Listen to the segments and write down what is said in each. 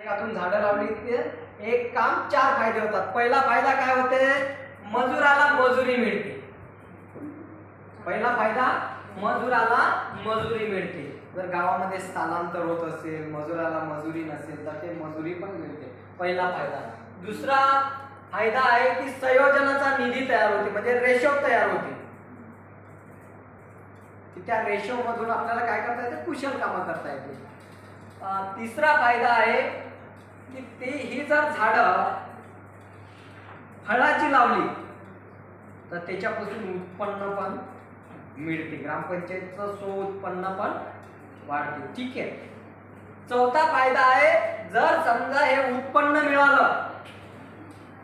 एकातून झाडं लावली ते एक काम चार फायदे होतात. पहिला फायदा काय होते? मजुराला मजुरी मिळते. पहिला फायदा मजुराला मजुरी मिळते. जर गावामध्ये स्थलांतर होत असेल मजुराला मजुरी नसेल तर ते मजुरी पण मिळते. पहिला फायदा. दुसरा फायदा आहे की संयोजनाचा निधी तयार होते म्हणजे रेशो तयार होते. की त्या रेशो मधून आपल्याला काय करता येते? कुशल कामं करता येते. तिसरा फायदा आहे की ते ही जर झाडं फळाची लावली तर त्याच्यापासून उत्पन्न पण मिळते. ग्रामपंचायतचं सो उत्पन्न पण वाढते. ठीक आहे. चौथा फायदा आहे जर समजा हे उत्पन्न मिळालं.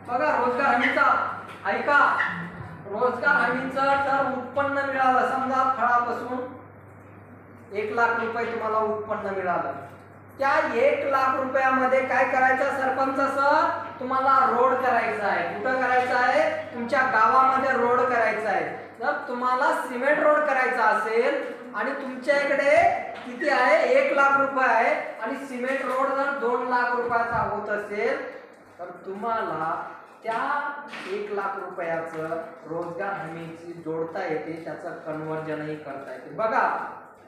बघा रोजगार हमीचा. ऐका रोजगार हमीचं जर उत्पन्न मिळालं समजा फळापासून एक लाख रुपये तुम्हाला उत्पन्न मिळालं. त्या एक लाख रुपयामध्ये काय करायचं सरपंच सर? तुम्हाला रोड करायचा आहे. कुठं करायचं आहे? तुमच्या गावामध्ये रोड करायचा आहे. जर तुम्हाला सिमेंट रोड करायचा असेल आणि तुमच्या इकडे किती आहे? एक लाख रुपये आहे आणि सिमेंट रोड जर दोन लाख रुपयाचा होत असेल तर तुम्हाला त्या एक लाख रुपयाचं रोजगार हमीची जोडता येते. त्याचं कन्वर्जनही करता येते. बघा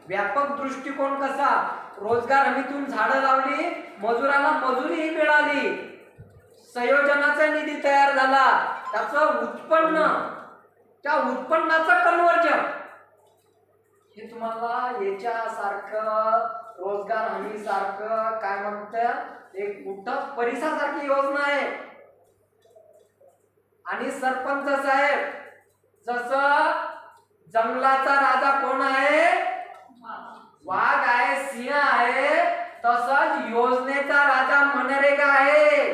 व्यापक दृष्टिकोन कसा? रोजगार हमीतून झाडं लावली मजुराला मजुरीही मिळाली. संयोजनाचा निधी तयार झाला. त्याचं उत्पन्न त्या उत्पन्नाचं कन्वर्जन हे तुम्हाला याच्यासारखं रोजगार हमी सारखं काय म्हणतात एक मोठं परिसासारखी योजना आहे. आणि सरपंच साहेब जसं जंगलाचा राजा कोण आहे? वाघ आहे सिंह आहे तसंच योजनेचा राजा मनरेगा आहे.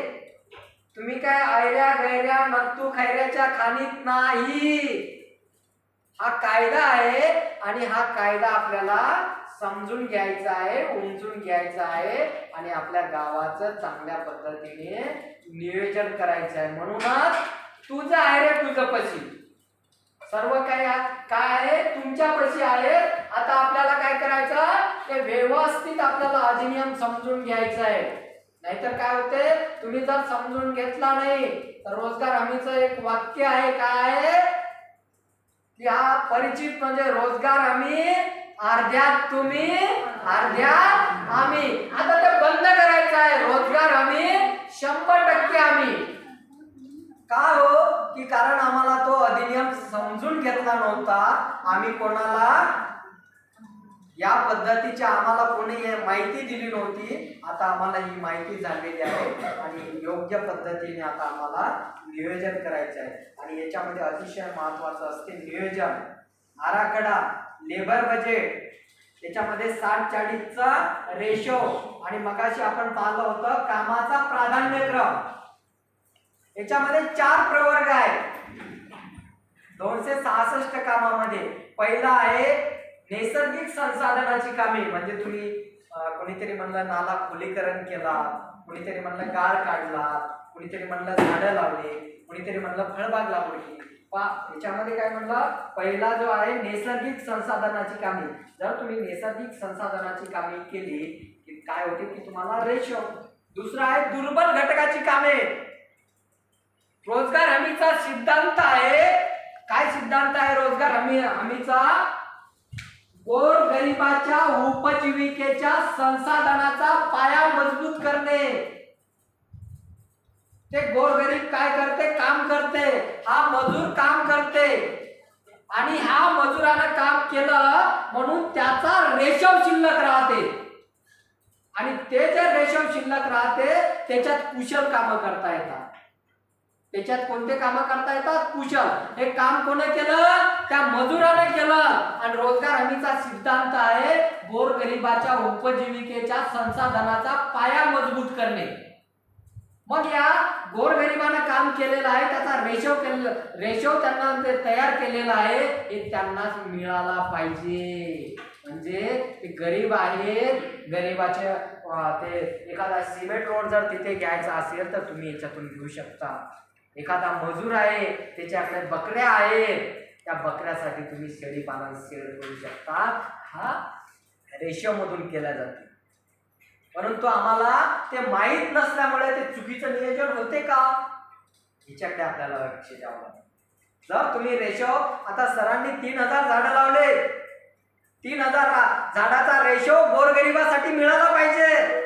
तुम्ही काय ऐऱ्या गैऱ्या मत्तू खैऱ्याच्या खाणीत नाही. हा कायदा आहे आणि हा कायदा आपल्याला समजून घ्यायचा आहे उमजून घ्यायचा आहे आणि आपल्या गावाचं चांगल्या पद्धतीने नियोजन करायचं आहे. म्हणूनच तुझं आहे रे तुझं पशी. सर्व काय काय आहे? तुमच्या पशी आहे. आता आपल्या ते व्यवस्थित आपल्याला अधिनियम समजून घ्यायचं आहे. नाहीतर काय होते? तुम्ही जर समजून घेतला नाही तर रोजगार हमीचं एक वाक्य आहे काय? आहे की हा परिचित म्हणजे रोजगार हमी अर्ध्यात तुम्ही अर्ध्यात आम्ही. आता ते बंद करायचं आहे. रोजगार हमी शंभर टक्के आम्ही. का हो? की कारण आम्हाला तो अधिनियम समजून घेतला नव्हता. आम्ही कोणाला या पद्धतीची आम्हाला कोणी माहिती दिली नव्हती. आता आम्हाला ही माहिती झालेली आहे आणि योग्य पद्धतीने आता आम्हाला नियोजन करायचं आहे. आणि याच्यामध्ये अतिशय महत्वाचं असते नियोजन. आराखडा लेबर बजेट. त्याच्यामध्ये साठ चाळीसचा रेशो आणि मगाशी आपण पाहिलं होतं कामाचा प्राधान्यक्रम. याच्यामध्ये चार प्रवर्ग आहेत. दोनशे सहासष्ट कामामध्ये. पहिला आहे नैसर्गिक संसाधनाची कामे म्हणजे तुम्ही कोणीतरी म्हणलं नाला खोलीकरण केला कोणीतरी म्हणलं गाळ काढला कोणीतरी म्हणलं झाडं लावले कोणीतरी म्हणलं फळबाग लावली. पा याच्यामध्ये काय म्हणलं? पहिला जो आहे नैसर्गिक संसाधनाची कामे. जर तुम्ही नैसर्गिक संसाधनाची कामे केली की काय होते की तुम्हाला रेशो दुसरा आहे दुर्बल घटकाची कामे. रोजगार हमीचा सिद्धांत आहे. काय सिद्धांत आहे रोजगार हमी हमीचा? गोर गरिबाच्या उपजीविकेच्या संसाधनाचा पाया मजबूत करणे ते गोरगरीब काय करते? काम करते. हा मजूर काम करते. आणि हा मजुरानं काम केलं म्हणून त्याचा रेशव शिल्लक राहते. आणि ते जे रेशव शिल्लक राहते त्याच्यात कुशल कामं करता येतात. त्याच्यात कोणते कामं करता येतात? कुशल. हे काम कोणी केलं? त्या मजुराने केलं. आणि रोजगार हमीचा सिद्धांत आहे गोरगरिबाच्या उपजीविकेच्या संसाधनाचा पाया मजबूत करणे. मग या गोरगरिबानं काम केलेलं आहे त्याचा रेशो केलेला रेशो त्यांना ते तयार केलेला आहे हे त्यांनाच मिळाला पाहिजे. म्हणजे ते गरीब आहेत. गरीबाचे ते एखादा सिमेंट रोड जर तिथे घ्यायचा असेल तर तुम्ही याच्यातून घेऊ शकता. एखादा मजूर आहे त्याच्याकडे बकऱ्या आहेत त्या बकऱ्यासाठी तुम्ही शेळी पालन शेड करू शकता. हा रेशमधून केला जातो. परंतु आम्हाला ते माहीत नसल्यामुळे ते चुकीचं नियोजन होते का? हिच्याकडे आपल्याला लक्ष द्यावं लागतं. जर तुम्ही रेशो आता सरांनी तीन हजार झाडं लावले. तीन हजार झाडाचा रेशो गोरगरिबासाठी मिळाला पाहिजे.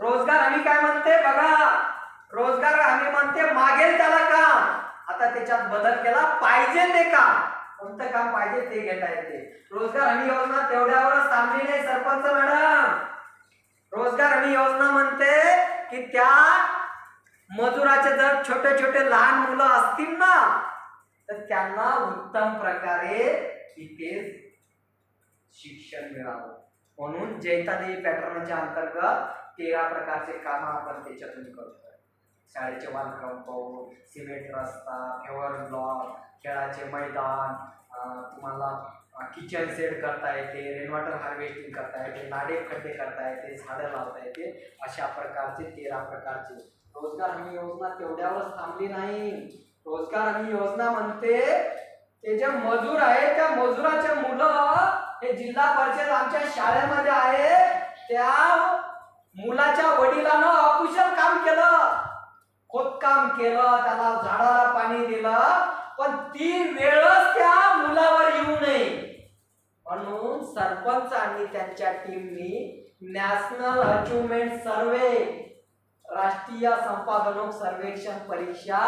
रोजगार आम्ही काय म्हणते बघा? रोजगार हमी म्हणते मागेल त्याला काम. आता त्याच्यात बदल केला पाहिजे ते काम. कोणतं काम पाहिजे ते घेता येते. रोजगार हमी योजना तेवढ्यावरच थांबली नाही सरपंच मॅडम. रोजगार हमी योजना म्हणते की त्या मजुराचे जर छोटे छोटे लहान मुलं असतील ना तर त्यांना उत्तम प्रकारे इथे शिक्षण मिळावं. म्हणून जैतादेवी पॅटर्नच्या अंतर्गत तेरा प्रकारचे काम आपण त्याच्यातून करतो. शाळेचे बांधकाम पाहून सिमेंट रस्ता फेवर ब्लॉक खेळाचे मैदान तुम्हाला किचन सेट करता येते रेन वॉटर हार्वेस्टिंग करता येते नाडे खड्डे करता येते झाडं लावता येते अशा प्रकारचे तेरा प्रकारचे. रोजगार हमी योजना तेवढ्यावरच थांबली नाही. रोजगार हमी योजना म्हणते ते जे मजूर आहे त्या मजुराचे मुलं हे जिल्हा परिषद आमच्या शाळेमध्ये आहे त्या मुलाच्या वडिलानं अकुशल काम केलं. खोदकाम केलं त्याला झाडाला पाणी दिलं पण ती वेळच त्या मुलावर येऊ नये. म्हणून सरपंच आणि त्यांच्या टीमनी नॅशनल अचिव्हमेंट सर्वे राष्ट्रीय संपादनोक सर्वेक्षण परीक्षा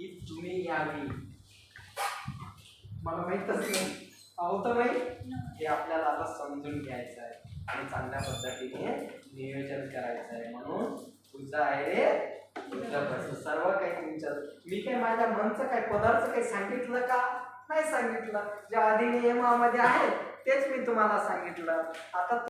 ही तुम्ही घ्यावी. मला माहीत नाही. होतं माहीत हे आपल्याला आता समजून घ्यायचं आहे आणि चांगल्या पद्धतीने नियोजन करायचं आहे. म्हणून तुझं आहे रे सर्व काही विचार मी काय माझ्या मनचं काय पदार्थ काही सांगितलं का? नाही सांगितलं. जे अधिनियमामध्ये आहे तेच मी तुम्हाला सांगितलं. आता